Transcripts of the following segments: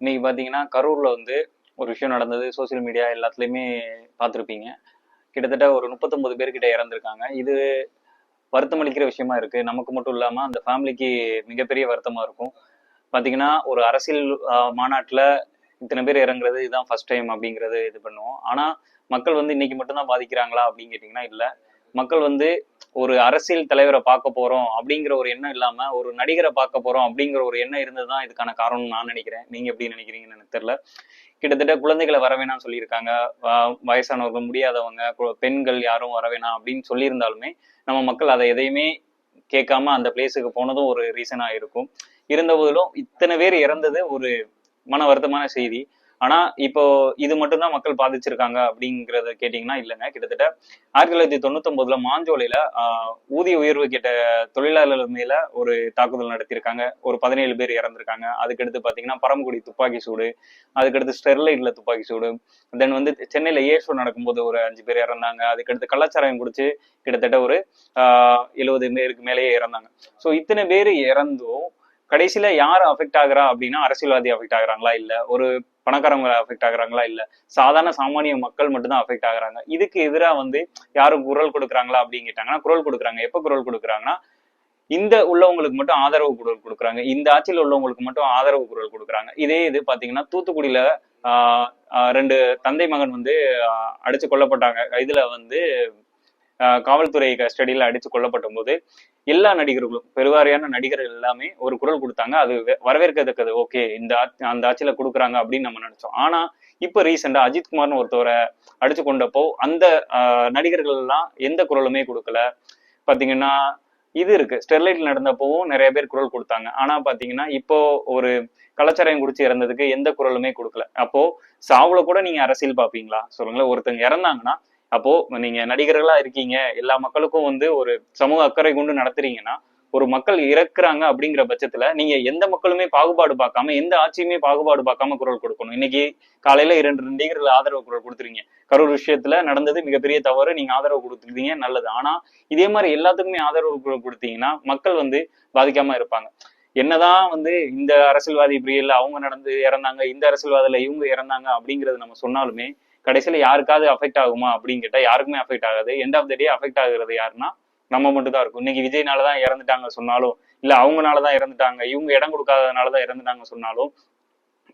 இன்னைக்கு பார்த்தீங்கன்னா கரூர்ல வந்து ஒரு விஷயம் நடந்தது. சோசியல் மீடியா எல்லாத்துலேயுமே பார்த்துருப்பீங்க கிட்டத்தட்ட ஒரு முப்பத்தொன்பது பேர்கிட்ட இறந்துருக்காங்க. இது வருத்தம் அளிக்கிற விஷயமா இருக்கு. நமக்கு மட்டும் இல்லாம அந்த ஃபேமிலிக்கு மிகப்பெரிய வருத்தமா இருக்கும். பாத்தீங்கன்னா ஒரு அரசியல் மாநாட்டில் மாநாட்டுல இத்தனை பேர் இறங்குறது இதுதான் ஃபர்ஸ்ட் டைம் அப்படிங்கிறது இது பண்ணுவோம். ஆனா மக்கள் வந்து இன்னைக்கு மட்டும்தான் பாதிக்கிறாங்களா அப்படின்னு கேட்டிங்கன்னா இல்ல. மக்கள் வந்து ஒரு அரசியல் தலைவரை பார்க்க போறோம் அப்படிங்கிற ஒரு எண்ணம் இல்லாம ஒரு நடிகரை பார்க்க போறோம் அப்படிங்கிற ஒரு எண்ணம் இருந்ததுதான் இதுக்கான காரணம் நான் நினைக்கிறேன். நீங்க எப்படி நினைக்கிறீங்கன்னு எனக்கு தெரியல. கிட்டத்தட்ட குழந்தைகளை வர வேணாம்னு சொல்லியிருக்காங்க. வயசானவர்கள் முடியாதவங்க பெண்கள் யாரும் வர வேணாம் அப்படின்னு சொல்லியிருந்தாலுமே நம்ம மக்கள் அதை எதையுமே கேட்காம அந்த பிளேஸுக்கு போனதும் ஒரு ரீசனா இருக்கும். இருந்த போதிலும் இத்தனை பேர் இறந்தது ஒரு மன வருத்தமான செய்தி. ஆனா இப்போ இது மட்டும்தான் மக்கள் பாதிச்சிருக்காங்க அப்படிங்கறத கேட்டீங்கன்னா இல்லைங்க. கிட்டத்தட்ட ஆயிரத்தி தொள்ளாயிரத்தி தொண்ணூத்தி மாஞ்சோலையில ஆஹ், ஊதிய உயர்வு கேட்ட தொழிலாளர்கள் மேல ஒரு தாக்குதல் நடத்தியிருக்காங்க. ஒரு பதினேழு பேர் இறந்திருக்காங்க. அதுக்கடுத்து பாத்தீங்கன்னா பரமக்குடி துப்பாக்கி சூடு அதுக்கடுத்து ஸ்டெர்லைட்ல துப்பாக்கி சூடு தென் வந்து சென்னையில ஏர் ஷோ நடக்கும்போது ஒரு அஞ்சு பேர் இறந்தாங்க. அதுக்கடுத்து கள்ளச்சாராயம் குடிச்சு கிட்டத்தட்ட ஒரு ஆஹ், எழுபது பேருக்கு மேலேயே இறந்தாங்க. ஸோ இத்தனை பேர் இறந்தும் கடைசியில யார் அஃபெக்ட் ஆகுறா அப்படின்னா அரசியல்வாதி அஃபெக்ட் ஆகுறாங்களா? இல்ல ஒரு பணக்காரங்க அஃபெக்ட் ஆகுறாங்களா இல்ல? சாதாரண சாமானிய மக்கள் மட்டும்தான் அஃபெக்ட் ஆகுறாங்க. இதுக்கு எதிரா வந்து யாரும் குரல் கொடுக்குறாங்களா அப்படின்னு கேட்டாங்கன்னா குரல் கொடுக்குறாங்க. எப்ப குரல் கொடுக்குறாங்கன்னா இந்த உள்ளவங்களுக்கு மட்டும் ஆதரவு குரல் கொடுக்குறாங்க. இந்த ஆட்சியில் உள்ளவங்களுக்கு மட்டும் ஆதரவு குரல் கொடுக்குறாங்க. இதே இது பாத்தீங்கன்னா தூத்துக்குடியில ஆஹ் ஆஹ் ரெண்டு தந்தை மகன் வந்து அடிச்சு கொல்லப்பட்டாங்க. இதுல வந்து காவல்துறை கஸ்டடியில் அடிச்சு கொல்லப்பட்ட போது எல்லா நடிகர்களும் பெருவாரியான நடிகர்கள் எல்லாமே ஒரு குரல் கொடுத்தாங்க. அது வரவேற்கத்தக்கது. ஓகே இந்த ஆட்சி- அந்த ஆட்சியில கொடுக்குறாங்க அப்படின்னு நம்ம நினைச்சோம். ஆனா இப்ப ரீசெண்டா அஜித்குமார்னு ஒருத்தவரை அடிச்சு கொண்டப்போ அந்த ஆஹ் நடிகர்கள் எல்லாம் எந்த குரலுமே கொடுக்கல. பாத்தீங்கன்னா இது இருக்கு. ஸ்டெர்லைட் நடந்தப்பவும் நிறைய பேர் குரல் கொடுத்தாங்க. ஆனா பாத்தீங்கன்னா இப்போ ஒரு கலாச்சாரம் குடிச்சு இறந்ததுக்கு எந்த குரலுமே கொடுக்கல. அப்போ சாவுல கூட நீங்க அரசியல் பாப்பீங்களா? சொல்லுங்களேன். ஒருத்தங்க இறந்தாங்கன்னா அப்போ நீங்க நடிகர்களா இருக்கீங்க எல்லா மக்களுக்கும் வந்து ஒரு சமூக அக்கறை கொண்டு நடத்துறீங்கன்னா ஒரு மக்கள் இறக்குறாங்க அப்படிங்கிற பட்சத்துல நீங்க எந்த மக்களுமே பாகுபாடு பார்க்காம எந்த ஆட்சியுமே பாகுபாடு பார்க்காம குரல் கொடுக்கணும். இன்னைக்கு காலையில இரண்டு நடிகர்கள் ஆதரவு குரல் கொடுத்துருங்க கரூர் விஷயத்துல நடந்தது மிகப்பெரிய தவறு நீங்க ஆதரவு கொடுத்துருக்கீங்க நல்லது. ஆனா இதே மாதிரி எல்லாத்துக்குமே ஆதரவு குரல் கொடுத்தீங்கன்னா மக்கள் வந்து பாதிக்காம இருப்பாங்க. என்னதான் வந்து இந்த அரசியல்வாதி இப்படி இல்லை அவங்க நடந்து இறந்தாங்க இந்த அரசியல்வாதில இவங்க இறந்தாங்க அப்படிங்கறது நம்ம சொன்னாலுமே கடைசியில யாருக்காவது அஃபெக்ட் ஆகுமா அப்படின்னு கேட்டா யாருக்குமே அஃபெக்ட் ஆகாது. End of the day affect ஆகுறது யாருன்னா நம்ம மட்டும் தான் இருக்கும். இன்னைக்கு விஜய்னால தான் இறந்துட்டாங்க சொன்னாலும் இல்ல அவங்கனால தான் இறந்துட்டாங்க இவங்க இடம் கொடுக்காதனால தான் இறந்துட்டாங்க சொன்னாலும்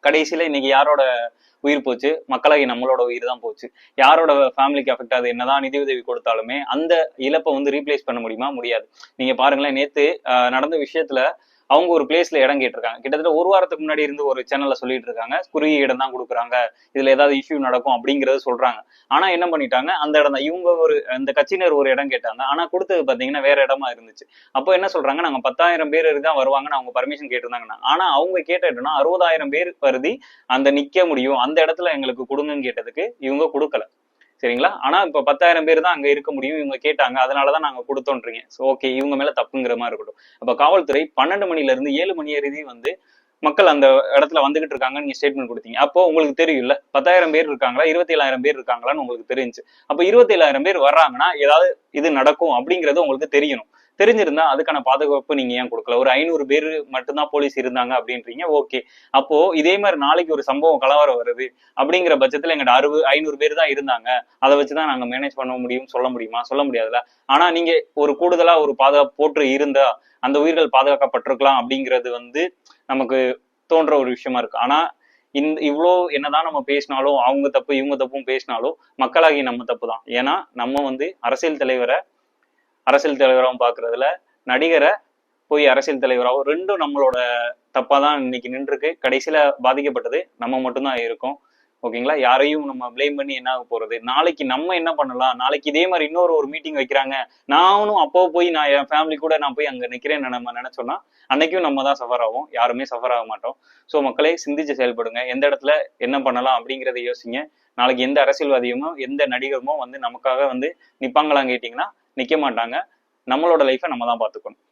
கடைசியில இன்னைக்கு யாரோட உயிர் போச்சு? மக்களாகி நம்மளோட உயிர் தான் போச்சு. யாரோட ஃபேமிலிக்கு அஃபெக்ட் ஆகுது? என்னதான் நிதி உதவி கொடுத்தாலுமே அந்த இழப்பை வந்து ரீப்ளேஸ் பண்ண முடியுமா? முடியாது. நீங்க பாருங்களேன் நேத்து நடந்த விஷயத்துல அவங்க ஒரு பிளேஸ்ல இடம் கேட்டிருக்காங்க. கிட்டத்தட்ட ஒரு வாரத்துக்கு முன்னாடி இருந்து ஒரு சேனல்ல சொல்லிட்டு இருக்காங்க. குறுகிய இடம் தான் கொடுக்குறாங்க. இதுல ஏதாவது இஷ்யூ நடக்கும் அப்படிங்கறத சொல்றாங்க. ஆனா என்ன பண்ணிட்டாங்க? அந்த இடம் தான். இவங்க ஒரு அந்த கட்சியினர் ஒரு இடம் கேட்டாங்க. ஆனா கொடுத்தது பாத்தீங்கன்னா வேற இடமா இருந்துச்சு. அப்போ என்ன சொல்றாங்க? நாங்க பத்தாயிரம் பேர் தான் வருவாங்கன்னு அவங்க பர்மிஷன் கேட்டிருந்தாங்கன்னா ஆனா அவங்க கேட்ட இடம்னா அறுபதாயிரம் பேர் வருதி அந்த நிக்க முடியும். அந்த இடத்துல எங்களுக்கு கொடுங்கன்னு கேட்டதுக்கு இவங்க கொடுக்கல. சரிங்களா? ஆனா இப்ப பத்தாயிரம் பேர் தான் அங்க இருக்க முடியும். இவங்க கேட்டாங்க. அதனாலதான் நாங்க கொடுத்தோன்றீங்க. ஓகே இவங்க மேல தப்புங்கிற மாதிரி இருக்கட்டும். அப்ப காவல்துறை பன்னெண்டு மணில இருந்து ஏழு மணி அறுதி வந்து மக்கள் அந்த இடத்துல வந்துகிட்டு இருக்காங்க நீங்க ஸ்டேட்மெண்ட் கொடுத்தீங்க. அப்போ உங்களுக்கு தெரியும்ல பத்தாயிரம் பேர் இருக்காங்களா? இருபத்தி ஏழாயிரம் பேர் இருக்காங்களான்னு உங்களுக்கு தெரிஞ்சு. அப்ப இருபத்தி ஏழாயிரம் பேர் வர்றாங்கன்னா ஏதாவது இது நடக்கும் அப்படிங்கறது உங்களுக்கு தெரியணும். தெரிஞ்சிருந்தா அதுக்கான பாதுகாப்பு நீங்க ஏன் கொடுக்கல? ஒரு ஐநூறு பேர் மட்டும்தான் போலீஸ் இருந்தாங்க அப்படின்றீங்க ஓகே அப்போ இதே மாதிரி நாளைக்கு ஒரு சம்பவம் கலவரம் வருது அப்படிங்கிற பட்சத்துல எங்கிட்ட அறுபது ஐநூறு பேர் தான் இருந்தாங்க. அதை வச்சுதான் நாங்க மேனேஜ் பண்ண முடியும் சொல்ல முடியுமா? சொல்ல முடியாதுல்ல. ஆனா நீங்க ஒரு கூடுதலா ஒரு பாதுகாப்பு போட்டு இருந்தா அந்த உயிர்கள் பாதுகாக்கப்பட்டிருக்கலாம் அப்படிங்கிறது வந்து நமக்கு தோன்ற ஒரு விஷயமா இருக்கு. ஆனா இந்த இவ்வளோ என்னதான் நம்ம பேசினாலும் அவங்க தப்பு இவங்க தப்பும் பேசினாலும் மக்களாகி நம்ம தப்பு தான் ஏன்னா நம்ம வந்து அரசியல் தலைவரை அரசியல் தலைவராகவும் பார்க்கறதுல நடிகரை போய் அரசியல் தலைவராகவும் ரெண்டும் நம்மளோட தப்பாக தான் இன்னைக்கு நின்றுருக்கு. கடைசியில பாதிக்கப்பட்டது நம்ம மட்டும்தான் இருக்கோம். ஓகேங்களா? யாரையும் நம்ம ப்ளேம் பண்ணி என்ன ஆக போறது? நாளைக்கு நம்ம என்ன பண்ணலாம்? நாளைக்கு இதே மாதிரி இன்னொரு ஒரு மீட்டிங் வைக்கிறாங்க. நானும் அப்போ போய் நான் என் ஃபேமிலி கூட நான் போய் அங்க நிக்கிறேன்னு நம்ம நினைச்சோம்னா அன்னைக்கும் நம்ம தான் சஃபர் ஆகும் யாருமே சஃபர் ஆக மாட்டோம். ஸோ மக்களே சிந்திச்சு செயல்படுங்க. எந்த இடத்துல என்ன பண்ணலாம் அப்படிங்கிறத யோசிங்க. நாளைக்கு எந்த அரசியல்வாதியுமோ எந்த நடிகருமோ வந்து நமக்காக வந்து நிப்பாங்களான்னு கேட்டிங்கன்னா நிக்க மாட்டாங்க. நம்மளோட லைஃப்பை நம்ம தான் பார்த்துக்கணும்.